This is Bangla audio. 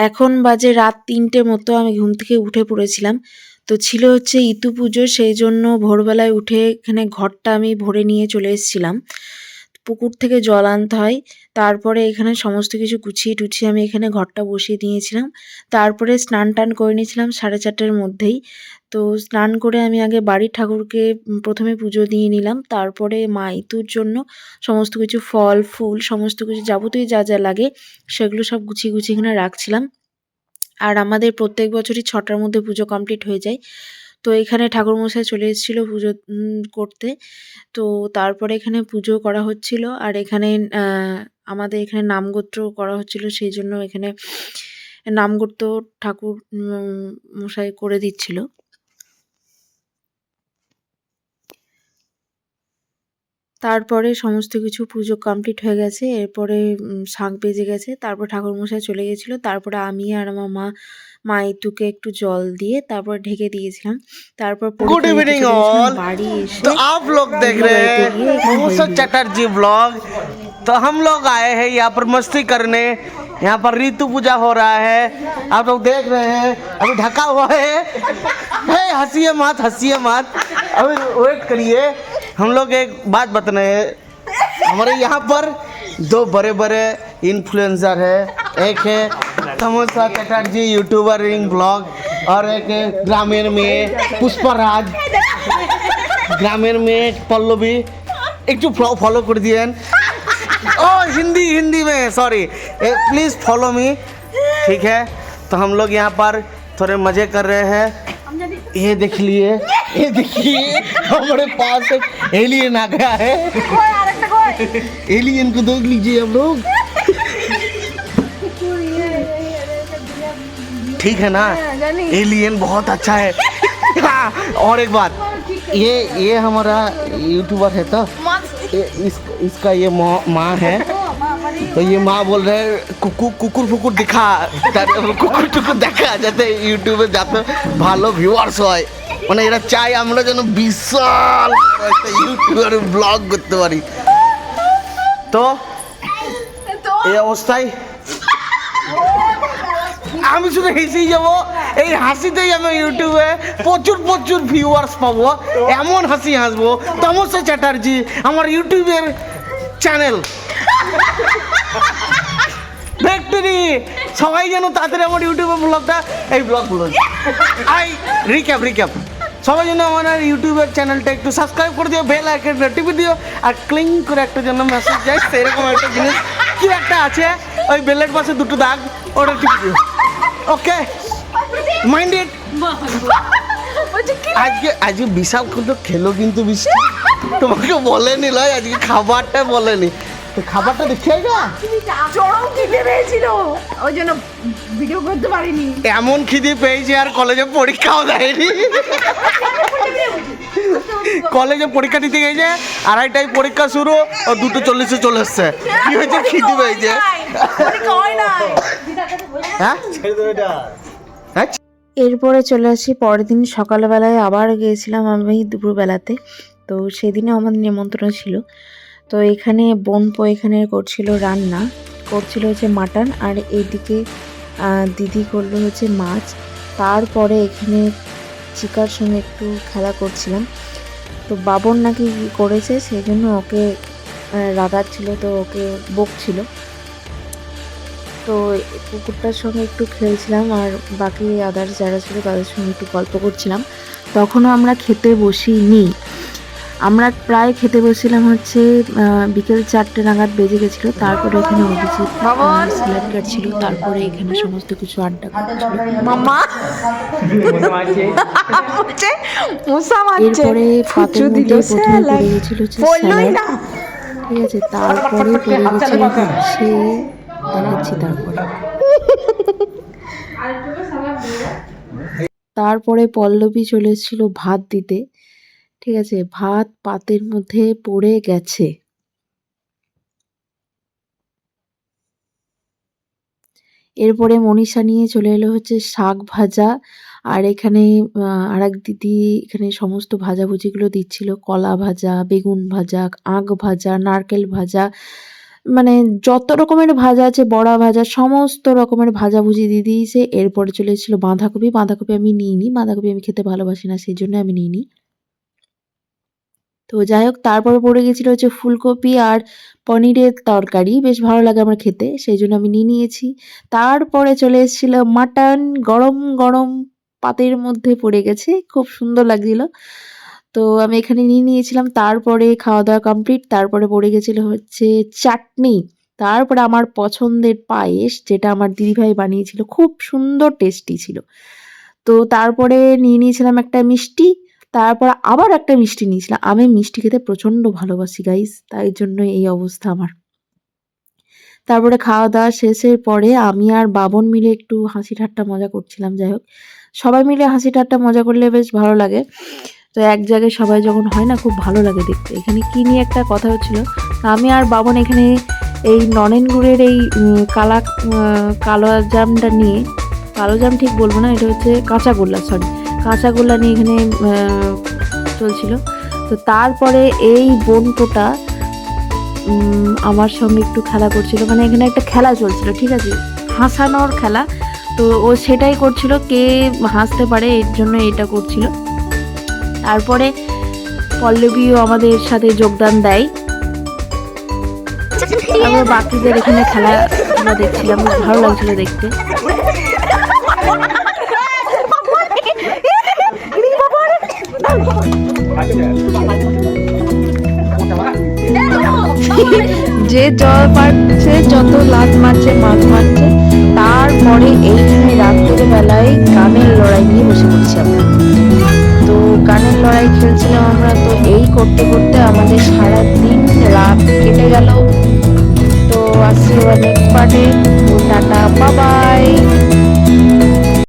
এখন বাজে রাত তিনটে মতো আমি ঘুম থেকে উঠে পড়েছিলাম। তো ছিল হচ্ছে ইতু পুজো সেই জন্য ভোরবেলায় উঠে এখানে ঘরটা আমি ভরে নিয়ে চলে এসেছিলাম। পুকুর থেকে জল আনতে হয়। তারপরে এখানে সমস্ত কিছু গুছিয়ে টুছিয়ে আমি এখানে ঘরটা বসিয়ে দিয়েছিলাম। তারপরে স্নান টান করে নিয়েছিলাম সাড়ে চারটের মধ্যেই। তো স্নান করে আমি আগে বাড়ির ঠাকুরকে প্রথমে পুজো দিয়ে নিলাম। তারপরে মা ইতুর জন্য সমস্ত কিছু ফল, ফুল, সমস্ত কিছু যাবতীয় যা যা লাগে সেগুলো সব গুছিয়ে গুছিয়ে এখানে রাখছিলাম। আর আমাদের প্রত্যেক বছরই ছটার মধ্যে পুজো কমপ্লিট হয়ে যায়। তো এখানে ঠাকুরমশাই চলে এসেছিল পুজো করতে। তো তারপরে এখানে পুজো করা হচ্ছিল আর এখানে আমাদের এখানে নামগোত্র করা হচ্ছিল সেই জন্য এখানে নামগোত্র ঠাকুর মশাই করে দিচ্ছিল। তারপরে সমস্ত কিছু পুজো কমপ্লিট হয়ে গেছে এরপরে উম, শাঁখ বেজে গেছে তারপর ঠাকুরমশাই চলে গেছিলো তারপরে আমি আর আমার মা মা ইতুকে একটু জল দিয়ে তারপর ঢেকে দিয়েছিলাম তারপর गुड পরীক্ষা দিতে इवनिंग চলে গেছিলাম ऑल বাড়ি এসে तो आप लोग देख रहे हैं महोत्सव चटर्जी ब्लॉग तो हम लोग आए हैं यहाँ पर मस्ती करने यहाँ पर ऋतु पूजा हो रहा है आप लोग देख रहे हैं अभी ढका हुआ है हे हंसिए मत हंसिए मत अभी वेट करिए हम लोग एक बात बताना हैं हमारे यहाँ पर दो बड़े बड़े इन्फ्लुएंसर है। एक है समोसा चटर्जी यूट्यूबर इन ब्लॉग और एक है ग्रामीण में पुष्पराज ग्रामीण में पल्लवी एक जो फॉलो कर दिए ओ, हिंदी हिंदी में सॉरी प्लीज़ फॉलो मी ठीक है? तो हम लोग यहाँ पर थोड़े मज़े कर रहे हैं। ये देख लिए। ये देखिए हमारे पास एक एलियन आ गया है एलियन को देख लीजिए हम लोग ठीक है ना एलियन बहुत अच्छा है हाँ, और एक बात ये ये हमारा यूट्यूबर है तो ये इस, इसका ये माँ माँ है তো ये মা বল রে কুকুর কুকুর ফুকুর দেখা তাদের কুকুর টুকুর দেখা যাতে ইউটিউবে যাতে ভালো ভিউয়ার্স হয় মানে এরা চাই আমরা যেন বিশাল একটা ইউটিউবার ব্লগ করতে পারি। তো এই অবস্থায় আমি শুধু হেসেই যাব এই হাসিতেই আমি ইউটিউবে প্রচুর প্রচুর ভিউয়ার্স পাবো এমন হাসি হাসবো। তমসা চ্যাটার্জি আমার ইউটিউবের চ্যানেল ভিক্টরি সবাই যেন তাড়াতাড়ি আমার ইউটিউবে ব্লগটা এই blog blog I recap recap সবাই যেন আমার ইউটিউবের চ্যানেলটা একটু সাবস্ক্রাইব করে দিও বেল আইকনটা টিপে দিও, আর ক্লিং করে একটা জন্য মেসেজ যায়, সেরকম একটা জিনিস। কি একটা আছে? ওই বেলের পাশে দুটো দাগ, ওটা টিপে দিও। ওকে মাইন্ড ইট আজকে আজকে বিশাল কিন্তু খেলো কিন্তু বৃষ্টি। তোমাকে বলেনি লয়, আজকে খাবারটা বলেনি। তো খাবারটা দেখে গা চরম খিদে পেয়েছিল। ওই জন্য ভিডিও করতে পারিনি। এমন খিদে পেয়েছে আর কলেজে পরীক্ষাও দেয়নি। কলেজে পরীক্ষা দিতে গেছে আড়াইটায় পরীক্ষা শুরু ও দুটো চল্লিশে চলে এসছে। কি হয়েছে? খিদে পেয়েছে। হয় হ্যাঁ? এরপরে চলে আসি পরের দিন সকালবেলায় আবার গিয়েছিলাম আমি দুপুরবেলাতে। তো সেদিনও আমাদের নিমন্ত্রণ ছিল। তো এখানে বোনপো এখানে করছিল রান্না। করছিল হচ্ছে মাটন আর এইদিকে দিদি করল হচ্ছে মাছ। তারপরে এখানে চিকার সঙ্গে একটু খেলা করছিলাম। তো বাবন নাকি কি করেছে সেই জন্য ওকে রাগাচ্ছিল তো ওকে বকছিল। তো কুকুরটার সঙ্গে একটু খেলছিলাম আর বাকি আদার্স যারা ছিল তাদের সঙ্গে একটু গল্প করছিলাম। তখনও আমরা খেতে বসিনি। আমরা প্রায় খেতে বসছিলাম হচ্ছে বিকেল চারটে নাগাদ বেজে গেছিল তারপরে এখানে অভিজিৎ স্যালাড কাটছিল তারপরে এখানে সমস্ত কিছু আড্ডা মারছে। এরপরে পাতের মধ্যে প্রথমে পড়ে গেছিল হচ্ছে স্যালাড ঠিক আছে তারপরে পড়ে গেছিল সে দেখাচ্ছি তারপরে। তারপরে পল্লবী চলে এসেছিল ভাত দিতে। ঠিক আছে, ভাত পাতের মধ্যে পড়ে গেছে। এরপরে মনীষা নিয়ে চলে এলো হচ্ছে শাক ভাজা, আর এখানে আর এক দিদি এখানে সমস্ত ভাজাভুজিগুলো দিচ্ছিল। কলা ভাজা, বেগুন ভাজা আখ ভাজা, নারকেল ভাজা মানে যত রকমের ভাজা আছে, বড়া ভাজা, সমস্ত রকমের ভাজাভুজি দিয়ে দিয়েছে। এরপরে চলে এসেছিল বাঁধাকপি। বাঁধাকপি আমি নিইনি। বাঁধাকপি আমি খেতে ভালোবাসি না, সেই জন্য আমি নিইনি। তো যাই হোক, তারপরে পড়ে গেছিল হচ্ছে ফুলকপি আর পনিরের তরকারি। বেশ ভালো লাগে আমার খেতে, সেই জন্য আমি নিয়ে নিয়েছি। তারপরে চলে এসেছিল মাটন, গরম গরম পাতের মধ্যে পড়ে গেছে, খুব সুন্দর লাগছিল। তো আমি এখানে নিয়ে নিয়েছিলাম, তারপরে খাওয়া দাওয়া কমপ্লিট তারপরে পড়ে গেছিল হচ্ছে চাটনি। তারপরে আমার পছন্দের পায়েস, যেটা আমার দিদিভাই বানিয়েছিল, খুব সুন্দর, টেস্টি ছিল। তো তারপরে নিয়ে নিয়েছিলাম একটা মিষ্টি তারপর আবার একটা মিষ্টি নিয়েছিলাম। আমি মিষ্টি খেতে প্রচণ্ড ভালোবাসি গাইস তাই জন্য এই অবস্থা আমার। তারপরে খাওয়া দাওয়া শেষের পরে আমি আর বাবন মিলে একটু হাসি ঠাট্টা মজা করছিলাম, যাই হোক। সবাই মিলে হাসি ঠাট্টা মজা করলে বেশ ভালো লাগে। তো এক জায়গায় সবাই যখন হয় না, খুব ভালো লাগে দেখতে। এখানে কি নিয়ে একটা কথা হচ্ছিল, আমি আর বাবন এখানে এই ননেন গুড়ের এই কালা কালো জামটা নিয়ে, কালো জাম ঠিক বলব না, এটা হচ্ছে কাঁচা গোল্লা সরি কাঁচাগোল্লা নিয়ে এখানে চলছিল। তো তারপরে এই বোনটোটা উম, আমার সঙ্গে একটু খেলা করছিল। মানে এখানে একটা খেলা চলছিল ঠিক আছে? হাসানোর খেলা। তো ও সেটাই করছিল কে হাসতে পারে এর জন্য এটা করছিল। তারপরে পল্লবীও আমাদের সাথে যোগদান দেয়। আমরা বাকিদের এখানে খেলা দেখছিলাম ভালো লাগছিল দেখতে। যে জল মারছে, যত লাত মারছে, মাছ মারছে, তারপরে এইখানে রাত্রের বেলায় গানের লড়াই নিয়ে বসে পড়ছি তো গানের লড়াই খেলছিলাম আমরা, তো এই করতে করতে আমাদের সারা দিন রাত কেটে গেল। তো আসছি আবার নেক্সট পার্টে টাটা, বাবাই।